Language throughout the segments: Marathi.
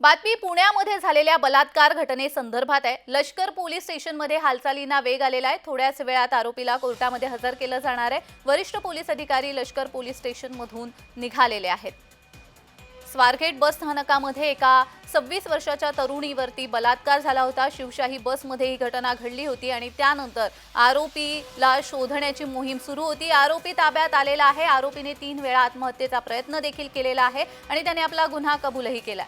बातमी पुण्यामध्ये झालेल्या बलात्कार घटनेसंदर्भात आहे. लष्कर पोलीस स्टेशनमध्ये हालचालींना वेग आलेला आहे. थोड्याच वेळात आरोपीला कोर्टामध्ये हजर केलं जाणार आहे. वरिष्ठ पोलीस अधिकारी लष्कर पोलीस स्टेशनमधून निघालेले आहेत. स्वारगेट बस स्थानकामध्ये एका सव्वीस वर्षाच्या तरुणीवरती बलात्कार झाला होता. शिवशाही बसमध्ये ही घटना घडली होती आणि त्यानंतर आरोपीला शोधण्याची मोहीम सुरू होती. आरोपी ताब्यात आलेला आहे. आरोपीने तीन वेळा आत्महत्येचा प्रयत्न देखील केलेला आहे आणि त्याने आपला गुन्हा कबूलही केला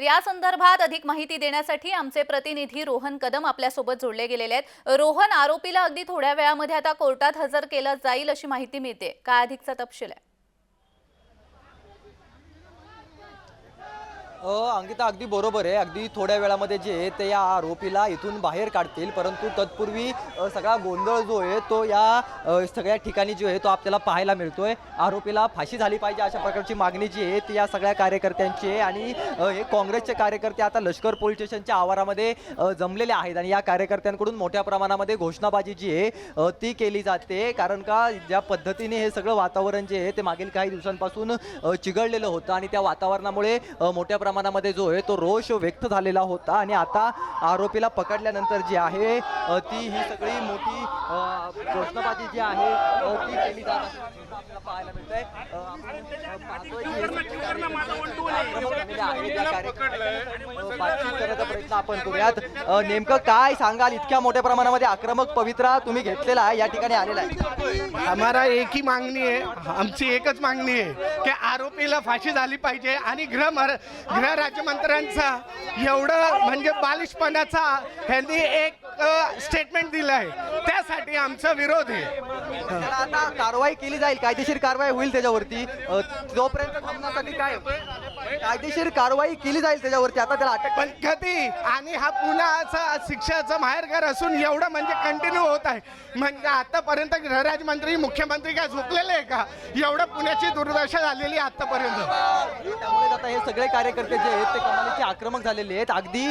तर या संदर्भात अधिक माहिती देण्यासाठी आमचे प्रतिनिधी रोहन कदम आपल्यासोबत जोडले गेलेले आहेत. रोहन आरोपीला अगदी थोड्या वेळामध्ये आता कोर्टात हजर केलं जाईल अशी माहिती मिळते. काय अधिकचा तपशील आहे? अंकिता अगदी बरोबर आहे. अगदी थोड्या वेळामध्ये जे आहे ते या आरोपीला इथून बाहेर काढतील. परंतु तत्पूर्वी सगळा गोंधळ जो आहे तो या सगळ्या ठिकाणी जो आहे तो आपल्याला पाहायला मिळतोय. आरोपीला फाशी झाली पाहिजे अशा प्रकारची मागणी जी आहे ती या सगळ्या कार्यकर्त्यांची आहे. आणि हे काँग्रेसचे कार्यकर्ते आता लष्कर पोलीस स्टेशनच्या आवारामध्ये जमलेले आहेत. आणि या कार्यकर्त्यांकडून मोठ्या प्रमाणामध्ये घोषणाबाजी जी आहे ती केली जाते. कारण का ज्या पद्धतीने हे सगळं वातावरण जे आहे ते मागील काही दिवसांपासून चिघळलेलं होतं. आणि त्या वातावरणामुळे मोठ्या प्रमाणामध्ये जो आहे तो रोष व्यक्त झालेला होता आणि आता आरोपीला पकडल्यानंतर जी आहे ती ही सगळी मोठी घोषणाबाजी जी आहे ती केली जात आपल्याला पाहायला अ, करण्याचा प्रयत्न आपण करूयात. नेमकं काय सांगाल? इतक्या मोठ्या प्रमाणामध्ये आक्रमक पवित्रा तुम्ही घेतलेला आहे या ठिकाणी आलेला आहे. हमारा एक ही मागणी आहे आमची एकच मागणी आहे की आरोपीला फाशी झाली पाहिजे आणि गृह गृह राज्यमंत्र्यांचा एवढं म्हणजे बालिशपणाचा ह्यांनी एक स्टेटमेंट दिलं आहे. त्यासाठी आमचा विरोध आहे. त्याला आता कारवाई केली जाईल कायदेशीर कारवाई होईल त्याच्यावरती. जोपर्यंत थांबण्यासाठी काय कायदेशीर कारवाई केली जाईल त्याच्यावरती. आता त्याला अटक पण कधी? आणि हा पुण्याचा शिक्षाचं माहेरघर असून एवढं म्हणजे कंटिन्यू होत आहे. म्हणजे आतापर्यंत गृहराज्यमंत्री मुख्यमंत्री काय झोपलेले आहे का? एवढं पुण्याची दुर्दशा झालेली आहे आतापर्यंत. त्यामुळे आता हे सगळे कार्यकर्ते जे आहेत ते कमालीचे आक्रमक झालेले आहेत. अगदी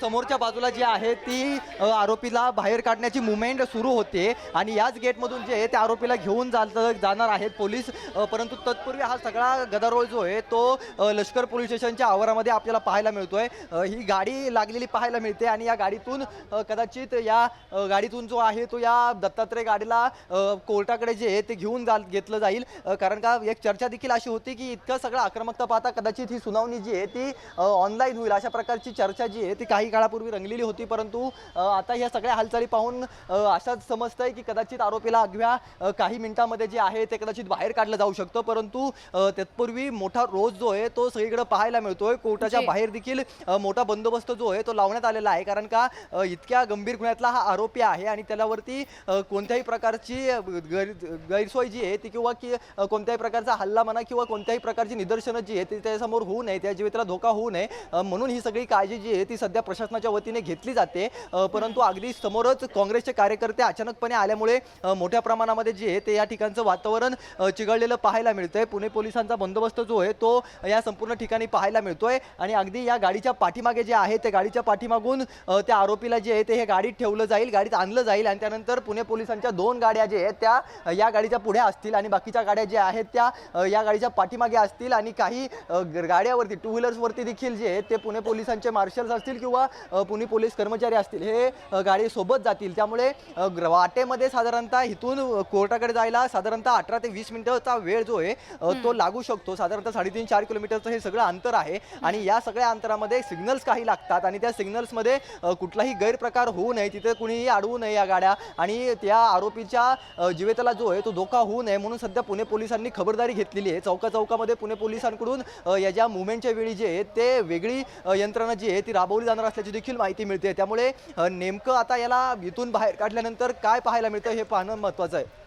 समोरच्या बाजूला जी आहे ती आरोपीला बाहेर काढण्याची मुवमेंट सुरू होते. आणि याच गेटमधून जे आहे त्या आरोपीला घेऊन जाणार आहेत पोलीस. परंतु तत्पूर्वी हा सगळा गदारोळ जो आहे तो अ, नगर पोलीस स्टेशनच्या आवारामध्ये आपल्याला पाहायला मिळतोय. ही गाडी लागलेली पाहायला मिळते आणि या गाडीतून कदाचित या गाडीतून जो आहे तो या दत्तात्रय गाडीला कोर्टाकडे जे आहे ते घेऊन जा घेतलं जाईल. कारण का एक चर्चा देखील अशी होती की इतकं सगळं आक्रमकता पाहता कदाचित ही सुनावणी जी आहे ती ऑनलाईन होईल. अशा प्रकारची चर्चा जी आहे ती काही काळापूर्वी रंगलेली होती. परंतु आता ह्या सगळ्या हालचाली पाहून असंच समजतंय की कदाचित आरोपीला अगव्या काही मिनिटांमध्ये जे आहे ते कदाचित बाहेर काढलं जाऊ शकतं. परंतु तत्पूर्वी मोठा रोज जो आहे तो सगळीकडे पाहायला मिळतोय. कोर्टाच्या. बाहेर देखील मोठा बंदोबस्त जो आहे तो लावण्यात आलेला आहे. कारण का इतक्या गंभीर गुन्ह्यातला हा आरोपी आहे आणि त्याच्यावरती कोणत्याही प्रकारची गैरसोय जी आहे ती किंवा की कोणत्याही प्रकारचा हल्ला म्हणा किंवा कोणत्याही प्रकारची निदर्शनं जी आहे ती त्याच्यासमोर होऊ नये. त्या जीविताला धोका होऊ नये. म्हणून ही सगळी काळजी जी आहे ती सध्या प्रशासनाच्या वतीने घेतली जाते. परंतु अगदी समोरच काँग्रेसचे कार्यकर्ते अचानकपणे आल्यामुळे मोठ्या प्रमाणामध्ये जे आहे ते या ठिकाणचं वातावरण चिघळलेलं पाहायला मिळतंय. पुणे पोलिसांचा बंदोबस्त जो आहे तो या संपूर्ण ठिकाणी पाहायला मिळतोय. आणि अगदी या गाडीच्या पाठीमागे जे आहे त्या गाडीच्या पाठीमागून त्या आरोपीला जे आहे ते हे गाडीत ठेवलं जाईल गाडीत आणलं जाईल. आणि त्यानंतर पुणे पोलिसांच्या दोन गाड्या जे आहेत त्या या गाडीच्या पुढे असतील आणि बाकीच्या गाड्या ज्या आहेत त्या या गाडीच्या पाठीमागे असतील आणि काही गाड्यावरती टू व्हीलर्सवरती देखील जे आहेत ते पुणे पोलिसांचे मार्शल्स असतील किंवा पुणे पोलीस कर्मचारी असतील हे गाडी सोबत जातील. त्यामुळे वाटेमध्ये साधारणतः इथून कोर्टाकडे जायला साधारणतः अठरा ते वीस मिनिटाचा वेळ जो आहे तो लागू शकतो. साधारणतः साडेतीन चार किलोमीटरचं हे सगळं अंतर आहे आणि या सगळ्या अंतरामध्ये सिग्नल्स काही लागतात आणि त्या सिग्नल्समध्ये कुठलाही गैरप्रकार होऊ नये तिथे कुणीही अडवू नये या गाड्या आणि त्या आरोपीच्या जीवेताला जो आहे तो धोका होऊ नये म्हणून सध्या पुणे पोलिसांनी खबरदारी घेतलेली आहे. चौका चौकामध्ये पुणे पोलिसांकडून या ज्या मुवमेंटच्या वेळी जे आहे ते वेगळी यंत्रणा जी आहे ती राबवली जाणार असल्याची देखील माहिती मिळते. त्यामुळे नेमकं आता याला इथून बाहेर काढल्यानंतर काय पाहायला मिळतं हे पाहणं महत्त्वाचं आहे.